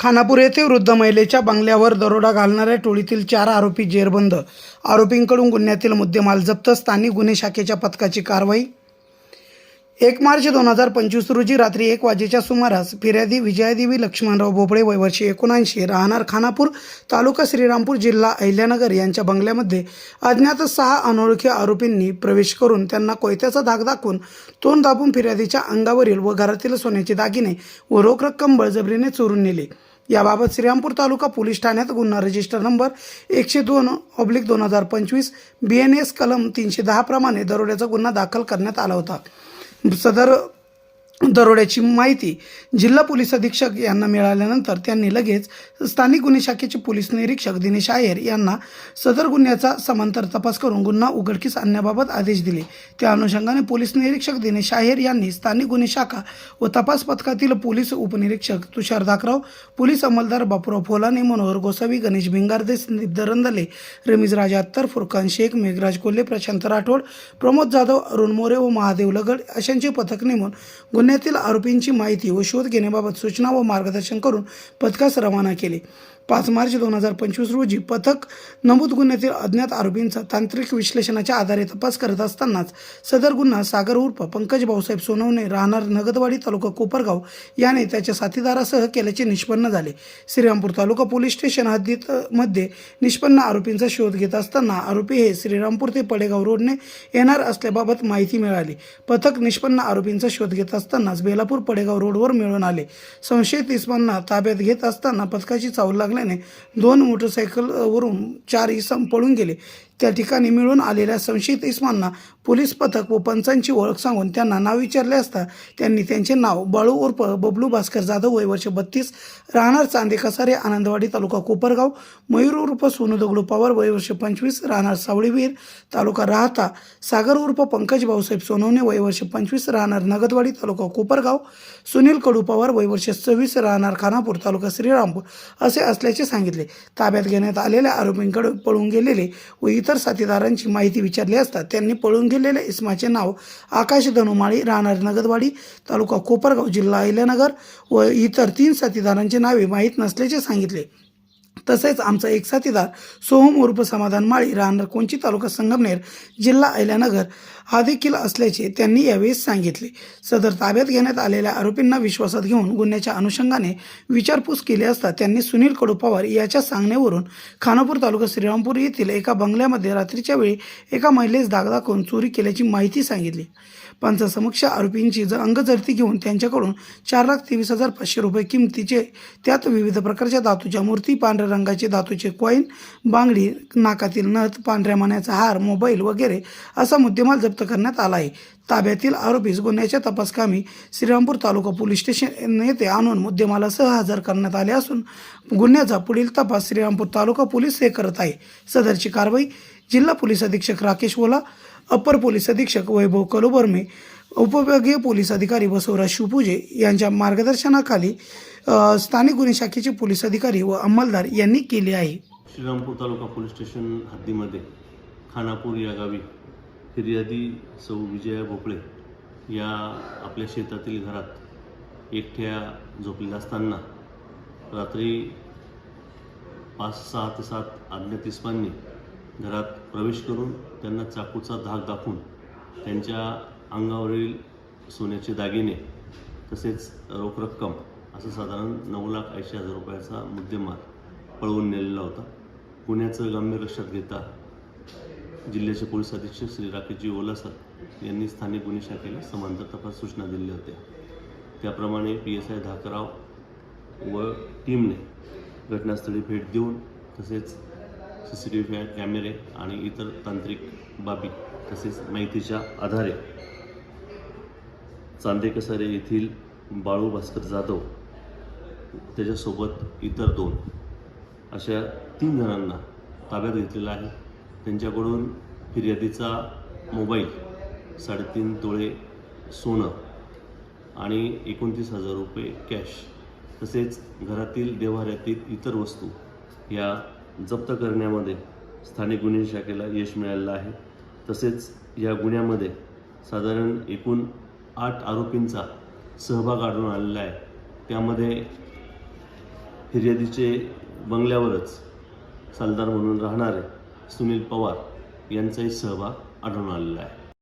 खानापूर येथे वृद्ध महिलेच्या बंगल्यावर दरोडा घालणाऱ्या टोळीतील चार आरोपी जेरबंद. आरोपींकडून गुन्ह्यातील मुद्देमाल जप्त. स्थानिक गुन्हे शाखेच्या पथकाची कारवाई एक मार्च दोन हजार पंचवीस रोजी रात्री एक वाजेच्या सुमारास फिर्यादी विजयादेवी लक्ष्मणराव भोपळे वयवर्षी एकोणऐंशी राहणार खानापूर तालुका श्रीरामपूर जिल्हा अहिल्यानगर यांच्या बंगल्यामध्ये अज्ञात सहा अनोळखी आरोपींनी प्रवेश करून त्यांना कोयत्याचा धाक दाखवून तोंड दाबून फिर्यादीच्या अंगावरील व घरातील सोन्याचे दागिने व रोख रक्कम बळजबरीने चोरून नेले. याबाबत श्रीरामपूर तालुका पोलीस ठाण्यात गुन्हा रजिस्टर नंबर एकशे दोन ऑब्लिक दोन हजार पंचवीस बी एन एस कलम तीनशे दहा प्रमाणे दरोड्याचा गुन्हा दाखल करण्यात आला होता. सदर दरोड्याची माहिती जिल्हा पोलीस अधीक्षक यांना मिळाल्यानंतर त्यांनी लगेच स्थानिक गुन्हे शाखेचे पोलीस निरीक्षक दिनेश आयर यांना सदर गुन्ह्याचा समांतर तपास करून गुन्हा उघडकीस आणण्याबाबत आदेश दिले. त्या अनुषंगाने पोलीस निरीक्षक दिनेश आयर यांनी स्थानिक गुन्हे शाखा व तपास पथकातील पोलीस उपनिरीक्षक तुषार दाखराव पोलीस अंमलदार बापूराव फोलाने मनोहर गोसावी गणेश भिंगारदे संदीप दरंदले रमीज राजा अत्तर फुरकान शेख मेघराज कोल्हे प्रशांत राठोड प्रमोद जाधव अरुण मोरे व महादेव लगड अशांचे पथक नेमून गुन्हे गुन्ह्यातील आरोपींची माहिती व शोध घेण्याबाबत सूचना व मार्गदर्शन करून पथकास रवाना केले. पाच मार्च दोन हजार पंचवीस रोजी पथक नमूद गुन्ह्यातील अज्ञात आरोपींचा तांत्रिक विश्लेषणाच्या आधारे तपास करत असतानाच सदर गुन्हा सागर उर्फ पंकज भाऊसाहेब सोनवणे राहणार नगदवाडी तालुका कोपरगाव याने त्याच्या साथीदारासह केल्याचे निष्पन्न झाले. श्रीरामपूर तालुका पोलीस स्टेशन हद्दीत मध्ये निष्पन्न आरोपींचा शोध घेत असताना आरोपी हे श्रीरामपूर ते पडेगाव रोडने येणार असल्याबाबत माहिती मिळाली. पथक निष्पन्न आरोपींचा शोध घेत असताना असतानाच बेलापूर पडेगाव रोडवर मिळून आले. संशयित इसमांना ताब्यात घेत असताना पथकाची चावल लागल्याने दोन मोटरसायकलवरून चार इसम पळून गेले. त्या ठिकाणी मिळून आलेल्या संशयित इस्मांना पोलीस पथक व पंचांची ओळख सांगून त्यांना नाव विचारले असता त्यांनी त्यांचे नाव बाळू उर्फ बबलू भास्कर जाधव वय वर्ष बत्तीस राहणार चांदे कसारे आनंदवाडी तालुका कोपरगाव मयूर उर्फ सोनू दगडू पवार वय वर्ष पंचवीस राहणार सावळीवीर तालुका राहता सागर उर्फ पंकज भाऊसाहेब सोनवणे वय वर्ष पंचवीस राहणार नगदवाडी तालुका कोपरगाव सुनील कडू पवार वय वर्ष सव्वीस राहणार खानापूर तालुका श्रीरामपूर असे असल्याचे सांगितले. ताब्यात घेण्यात आलेल्या आरोपींकडे पळून गेलेले व इतर साथीदारांची माहिती विचारली असता त्यांनी पळून गेलेल्या इस्माचे नाव आकाश धनुमाळी राहणार नगदवाडी तालुका कोपरगाव जिल्हा अहिल्यानगर व इतर तीन साथीदारांची नावे माहीत नसल्याचे सांगितले. तसेच आमचा एक साथीदार सोहम उर्फ समाधान माळी राहणार कोंची तालुका संगमनेर जिल्हा अहिल्यानगर हा देखील असल्याचे त्यांनी यावेळी सांगितले. सदर ताब्यात घेण्यात आलेल्या आरोपींना विश्वासात घेऊन गुन्ह्याच्या अनुषंगाने विचारपूस केली असता त्यांनी सुनील कडू पवार याच्या सांगण्यावरून खानापूर तालुका श्रीरामपूर येथील एका बंगल्यामध्ये रात्रीच्या वेळी एका महिलेस दाग दाखवून चोरी केल्याची माहिती सांगितली. पंचासमक्ष आरोपींची ज अंगझडती घेऊन त्यांच्याकडून चार लाख तेवीस हजार पाचशे रुपये किमतीचे त्यात विविध प्रकारच्या धातूच्या मूर्ती पांढऱ्या रंगाचे धातूचे कॉईन बांगडी नाकातील नथ पांढऱ्या मण्याचा हार मोबाईल वगैरे असा मुद्देमाल जप्त करण्यात आला आहे. ताब्यातील आरोपीस गुन्ह्याच्या तपासकामी श्रीरामपूर तालुका पोलीस स्टेशन येथे आणून मुद्देमालासह हजर करण्यात आले असून गुन्ह्याचा पुढील तपास श्रीरामपूर तालुका पोलीस हे करत आहे. सदरची कारवाई जिल्हा पोलीस अधीक्षक राकेश ओला अप्पर पोलीस अधीक्षक वैभव कलोबर्मे उपविभागीय पोलीस अधिकारी बसवराज शिवपूजे यांच्या मार्गदर्शनाखाली स्थानिक गुन्हे शाखेचे पोलीस अधिकारी व अंमलदार यांनी केले आहे. श्रीरामपूर तालुका पोलीस स्टेशन हद्दीमध्ये खानापूर या गावी फिर्यादी सौ विजया भोपळे या आपल्या शेतातील घरात एकट्या झोपलेल्या असताना रात्री पाच सहा ते सात अज्ञात इस्मांनी घरात प्रवेश करून त्यांना चाकूचा धाक दाखवून त्यांच्या अंगावरील सोन्याचे दागिने तसेच रोख रक्कम असं साधारण नऊ लाख ऐंशी हजार रुपयाचा मुद्देमाल पळवून नेलेला होता. गुन्ह्याचं गांभीर लक्षात घेता जिल्ह्याचे पोलीस अधीक्षक श्री राकेशजी ओलासर यांनी स्थानिक गुन्हे शाखेला समांतर तपास सूचना दिल्या होत्या. त्याप्रमाणे पी एस आय धाकराव व टीमने घटनास्थळी भेट देऊन तसेच सी सी टी व्ही कॅमेरे आणि इतर तांत्रिक बाबी तसेच माहितीच्या आधारे चांदेकसारे येथील बाळू भास्कर जाधव त्याच्यासोबत इतर दोन अशा तीन जणांना ताब्यात घेतलेला आहे. त्यांच्याकडून फिर्यादीचा मोबाईल साडेतीन तोळे सोनं आणि एकोणतीस हजार रुपये कॅश तसेच घरातील देव्हाऱ्यातील इतर वस्तू या जप्त करण्यामध्ये स्थानिक गुन्हे शाखेला यश मिळालेलं आहे. तसेच या गुन्ह्यामध्ये साधारण एकूण आठ आरोपींचा सहभाग आढळून आलेला आहे. त्यामध्ये फिर्यादीचे बंगल्यावरच सालदार म्हणून राहणारे सुनील पवार यांचाही सहभाग आढळून आलेला आहे.